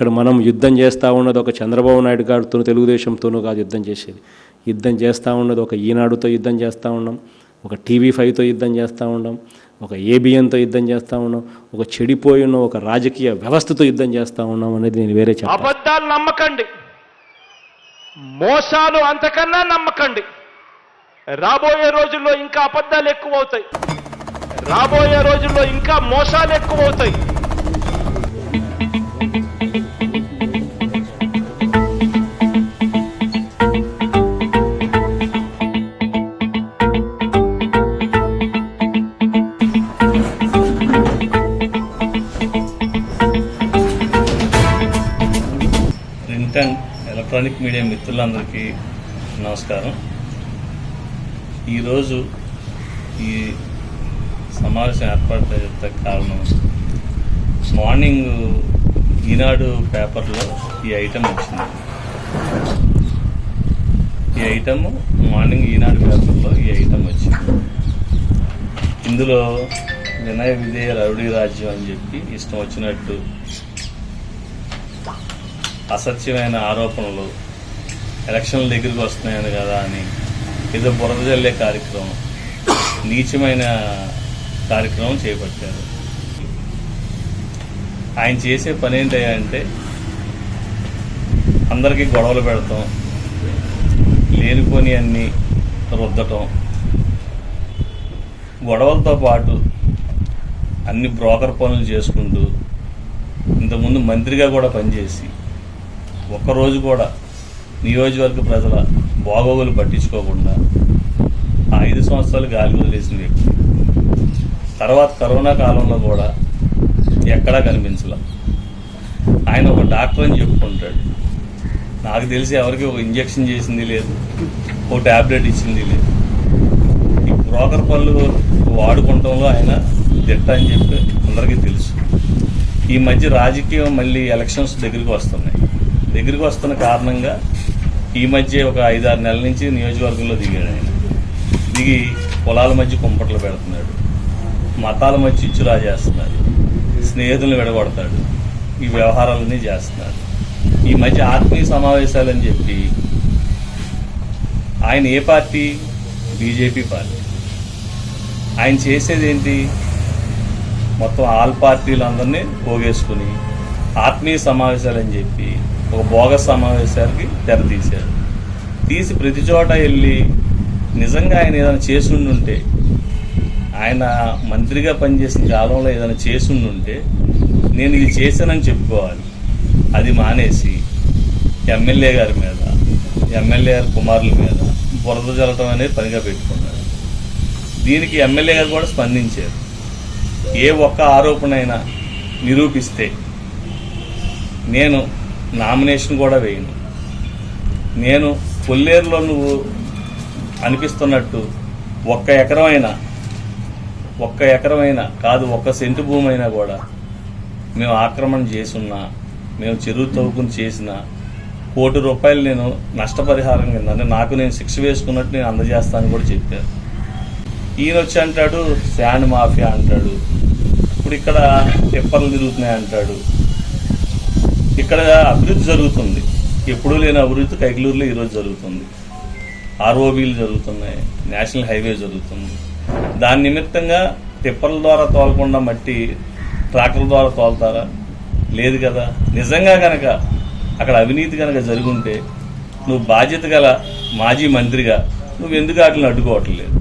ఇక్కడ మనం యుద్ధం చేస్తూ ఉన్నది ఒక చంద్రబాబు నాయుడు గారితో తెలుగుదేశంతోనూ కాదు యుద్ధం చేసేది. యుద్ధం చేస్తూ ఉన్నది ఒక ఈనాడుతో యుద్ధం చేస్తూ ఉన్నాం ఒక టీవీ ఫైవ్తో యుద్ధం చేస్తూ ఉన్నాం ఒక ఏబిఎన్తో యుద్ధం చేస్తూ ఉన్నాం ఒక చెడిపోయి ఉన్న ఒక రాజకీయ వ్యవస్థతో యుద్ధం చేస్తూ ఉన్నాం అనేది నేను వేరే చెప్పాను. అబద్ధాలు నమ్మకండి. మోసాలు అంతకన్నా నమ్మకండి. రాబోయే రోజుల్లో ఇంకా అబద్ధాలు ఎక్కువ అవుతాయి రాబోయే రోజుల్లో ఇంకా మోసాలు ఎక్కువ అవుతాయి మీడియా మిత్రులందరికీ నమస్కారం. ఈరోజు ఈ సమావేశం ఏర్పాటు కారణం మార్నింగ్ ఈనాడు పేపర్లో ఈ ఐటెం వచ్చింది. ఈ ఐటమ్ మార్నింగ్ ఈనాడు పేపర్లో ఈ ఐటెం వచ్చింది. ఇందులో వినయ విజయ రౌడీ రాజ్యం అని చెప్పి ఇష్టం వచ్చినట్టు అసత్యమైన ఆరోపణలు ఎలక్షన్ల దగ్గరికి వస్తున్నాయని కదా అని. ఏదో బురద జల్లే కార్యక్రమం. నీచమైన కార్యక్రమం చేపట్టారు. ఆయన చేసే పని ఏంటయ్యా అంటే అందరికీ గొడవలు పెడతాం లేనిపోని అన్ని రుద్దటం. గొడవలతో పాటు అన్ని బ్రోకర్ పనులు చేసుకుంటూ ఇంతకుముందు మంత్రిగా కూడా పనిచేసి ఒక్కరోజు కూడా నియోజకవర్గ ప్రజల బాగోగులు పట్టించుకోకుండా ఆ ఐదు సంవత్సరాలు గాలి వదిలేసిన వ్యక్తి. తర్వాత కరోనా కాలంలో కూడా ఎక్కడా కనిపించలే. ఆయన ఒక డాక్టర్ అని చెప్పుకుంటాడు. నాకు తెలిసి ఎవరికి ఒక ఇంజెక్షన్ చేసింది లేదు ఒక ట్యాబ్లెట్ ఇచ్చింది లేదు. ఈ బ్రోకర్ పనులు వాడుకుంటంలో ఆయన దిట్ట అని చెప్పి అందరికీ తెలుసు. ఈ మధ్య రాజకీయం మళ్ళీ ఎలక్షన్స్ దగ్గరికి వస్తున్నాయి. దగ్గరికి వస్తున్న కారణంగా ఈ మధ్య ఒక ఐదారు నెలల నుంచి నియోజకవర్గంలో దిగాడు ఆయన. దిగి పొలాల మధ్య కుంపట్లు పెడుతున్నాడు. మతాల మధ్య ఇచ్చురా చేస్తున్నాడు. స్నేహితులను విడగొడతాడు. ఈ వ్యవహారాలన్నీ చేస్తున్నాడు. ఈ మధ్య ఆత్మీయ సమావేశాలని చెప్పి ఆయన ఏ పార్టీ? BJP party. ఆయన చేసేది ఏంటి మొత్తం ఆల్ పార్టీలందరినీ పోగేసుకుని ఆత్మీయ సమావేశాలని చెప్పి ఒక బోగస్ సమావేశానికి తెర తీశారు. తీసి ప్రతి చోట వెళ్ళి నిజంగా ఆయన ఏదైనా చేసుండుంటే ఆయన మంత్రిగా పనిచేసిన కాలంలో ఏదైనా చేసుండుంటే నేను ఇది చేశానని చెప్పుకోవాలి. అది మానేసి ఎమ్మెల్యే గారి మీద ఎమ్మెల్యే గారి కుమారుల మీద బురద జల్లటం అనేది పనిగా పెట్టుకున్నాడు దీనికి ఎమ్మెల్యే గారు కూడా స్పందించారు. ఏ ఒక్క ఆరోపణ అయినా నిరూపిస్తే నేను నామినేషన్ కూడా వేయను. నేను కొల్లేరులో నువ్వు అనిపిస్తున్నట్టు ఒక్క ఎకరమైనా ఒక్క ఎకరమైనా కాదు ఒక్క సెంటు భూమి అయినా కూడా మేము ఆక్రమణ చేసున్నా మేము చెరువు తవ్వుకుని చేసిన కోటి రూపాయలు నేను నష్టపరిహారం కింద అంటే నాకు నేను శిక్ష వేసుకున్నట్టు నేను అందజేస్తానని కూడా చెప్పారు. ఈయన వచ్చి అంటాడు శాండ్ మాఫియా అంటాడు. ఇప్పుడు ఇక్కడ టిప్పర్లు తిరుగుతున్నాయి అంటాడు. ఇక్కడ అభివృద్ధి జరుగుతుంది. ఎప్పుడూ లేని అభివృద్ధి కైకలూరులో ఈరోజు జరుగుతుంది. ఆర్ఓబీలు జరుగుతున్నాయి నేషనల్ హైవే జరుగుతుంది. దాని నిమిత్తంగా టిప్పర్ల ద్వారా తోలకుండా మట్టి ట్రాక్టర్ల ద్వారా తోలుతారా? లేదు కదా. నిజంగా కనుక అక్కడ అవినీతి కనుక జరుగుంటే నువ్వు బాధ్యత గల మాజీ మంత్రిగా నువ్వు ఎందుకు వాటిని అడ్డుకోవట్లేదు?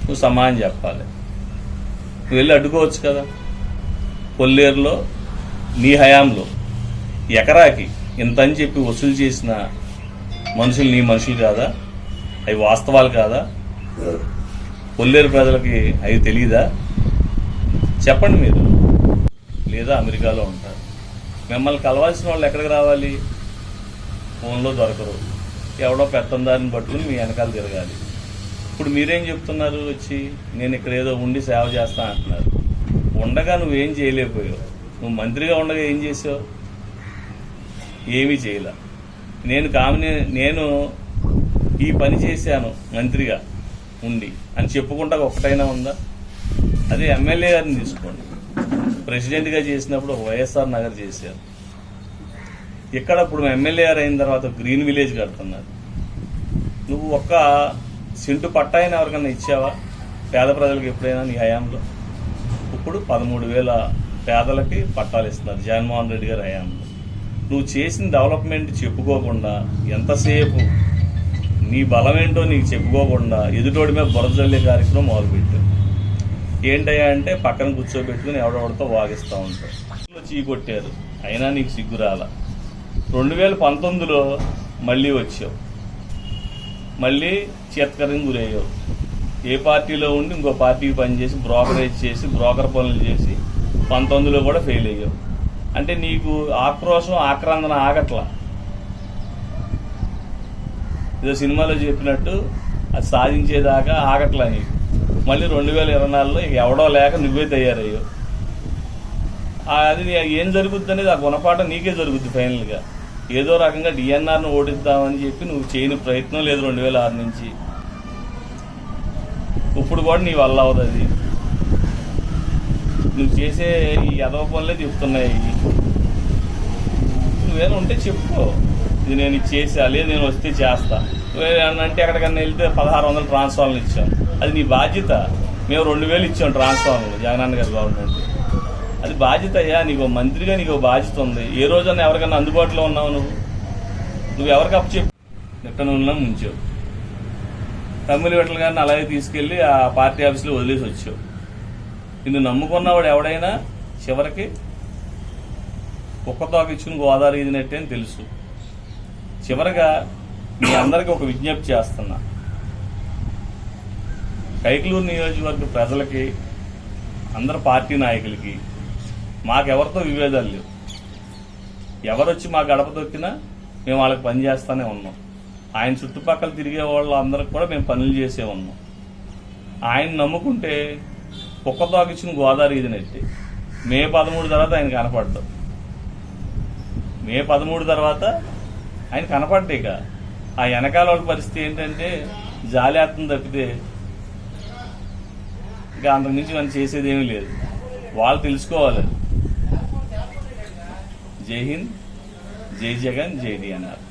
నువ్వు సమాధానం చెప్పాలి. నువ్వు వెళ్ళి అడ్డుకోవచ్చు కదా. కొల్లేరులో నీ హయాంలో ఎకరాకి ఇంత అని చెప్పి వసూలు చేసిన మనుషులు నీ మనుషులు కాదా? అవి వాస్తవాలు కాదా? కొల్లేరు ప్రజలకి అవి తెలియదా చెప్పండి మీరు. లేదా అమెరికాలో ఉంటారు. మిమ్మల్ని కలవాల్సిన వాళ్ళు ఎక్కడికి రావాలి? ఫోన్లో దొరకరు. ఎవడో పెత్తందారిని పట్టుకుని మీ వెనకాల తిరగాలి. ఇప్పుడు మీరేం చెప్తున్నారు వచ్చి? నేను ఇక్కడ ఏదో ఉండి సేవ చేస్తా అంటున్నారు. ఉండగా నువ్వేం చేయలేకపోయావు. నువ్వు మంత్రిగా ఉండగా ఏం చేసావు? ఏమీ చేయలే. నేను కామినే నేను ఈ పని చేశాను మంత్రిగా ఉండి. అని చెప్పుకుంటా ఒకటైనా ఉందా? అదే ఎమ్మెల్యే గారిని తీసుకోండి. ప్రెసిడెంట్గా చేసినప్పుడు వైఎస్ఆర్ నగర్ చేశారు. ఇక్కడ ఇప్పుడు ఎమ్మెల్యే అయిన తర్వాత గ్రీన్ విలేజ్ కడుతున్నారు. నువ్వు ఒక్క సింటు పట్టాయిని ఎవరికన్నా ఇచ్చావా? పేద ప్రజలకు ఎప్పుడైనా నీ హయాంలో? ఇప్పుడు పదమూడు వేల పేదలకి పట్టాలు ఇస్తున్నారు జగన్మోహన్ రెడ్డి గారి హయాంలో. నువ్వు చేసిన డెవలప్మెంట్ చెప్పుకోకుండా ఎంతసేపు నీ బలం ఏంటో నీకు చెప్పుకోకుండా ఎదుటోడి మీద బురదల్లే కార్యక్రమం మొదలుపెట్టు ఏంటయ్యా అంటే పక్కన కూర్చోబెట్టుకుని ఎవడెవడితో వాగిస్తూ ఉంటావు చీ కొట్టారు. అయినా నీకు సిగ్గురాల రెండు వేల పంతొమ్మిదిలో మళ్ళీ వచ్చావు. మళ్ళీ చేతకరం గురయ్యావు. ఏ పార్టీలో ఉండి ఇంకో పార్టీకి పనిచేసి బ్రోకరేజ్ చేసి బ్రోకర్ పనులు చేసి పంతొమ్మిదిలో కూడా ఫెయిల్ అయ్యావు. అంటే నీకు ఆక్రోశం ఆక్రందన ఆగట్లా? ఏదో సినిమాలో చెప్పినట్టు అది సాధించేదాకా ఆగట్లా నీకు? మళ్ళీ రెండు వేల ఇరవై నాలుగులో ఎవడో లేక నువ్వే తయారయ్యో అది నీ- ఏం జరుగుద్ది అనేది ఆ గుణపాఠం నీకే జరుగుద్ది ఫైనల్గా. ఏదో రకంగా డిఎన్ఆర్ను ఓడిద్దామని చెప్పి నువ్వు చేయని ప్రయత్నం లేదు రెండు వేల ఆరు నుంచి. ఇప్పుడు కూడా నీ వల్ల అవుతుంది నువ్వు చేసే ఈ ఎదవ పనులే చెప్తున్నాయి నువ్వేమైనా ఉంటే చెప్పుకో ఇది నేను ఇది చేసా లేదు నేను వస్తే చేస్తా. అంటే ఎక్కడికన్నా వెళ్తే పదహారు వందలు ట్రాన్స్ఫార్మర్లు ఇచ్చాం. అది నీ బాధ్యత. మేము రెండు వేలు ఇచ్చాం ట్రాన్స్ఫార్మర్లు జగనాన్న గారి గవర్నమెంట్. అది బాధ్యత అయ్యా నీకు మంత్రిగా నీకు బాధ్యత ఉంది. ఏ రోజన్నా ఎవరికన్నా అందుబాటులో ఉన్నావు నువ్వు? నువ్వు ఎవరికి అప్పు చెప్పు. నిట్టనూరులో ముంచావు. తమ్మిలి వెట్టలు గారిని అలాగే తీసుకెళ్ళి ఆ పార్టీ ఆఫీస్లో వదిలేసి వచ్చావు. నిన్ను నమ్ముకున్నవాడు ఎవడైనా చివరికి కుక్కతోక ఇచ్చిన గోదావరి ఇదినట్టే అని తెలుసు. చివరగా మీ అందరికీ ఒక విజ్ఞప్తి చేస్తున్నా. కైకలూరు నియోజకవర్గ ప్రజలకి అందరు పార్టీ నాయకులకి మాకెవరితో విభేదాలు లేవు. ఎవరొచ్చి మా గడప దొక్కినా మేము వాళ్ళకి పని చేస్తూనే ఉన్నాం. ఆయన చుట్టుపక్కల తిరిగే వాళ్ళందరికి కూడా మేము పనులు చేసే ఉన్నాం. ఆయన నమ్ముకుంటే కుక్క తోకిచ్చిన గోదావరి ఇది నెట్టి. మే పదమూడు తర్వాత ఆయన కనపడ్డాం మే పదమూడు తర్వాత ఆయన కనపడ్డా ఇక. ఆ వెనకాల వాళ్ళ పరిస్థితి ఏంటంటే జాలేత్తం తప్పితే ఇంకా అంతకుమించి మనం చేసేది ఏమీ లేదు. వాళ్ళు తెలుసుకోవాలి. జై హింద్ జై జగన్ జై డి అన్నారు.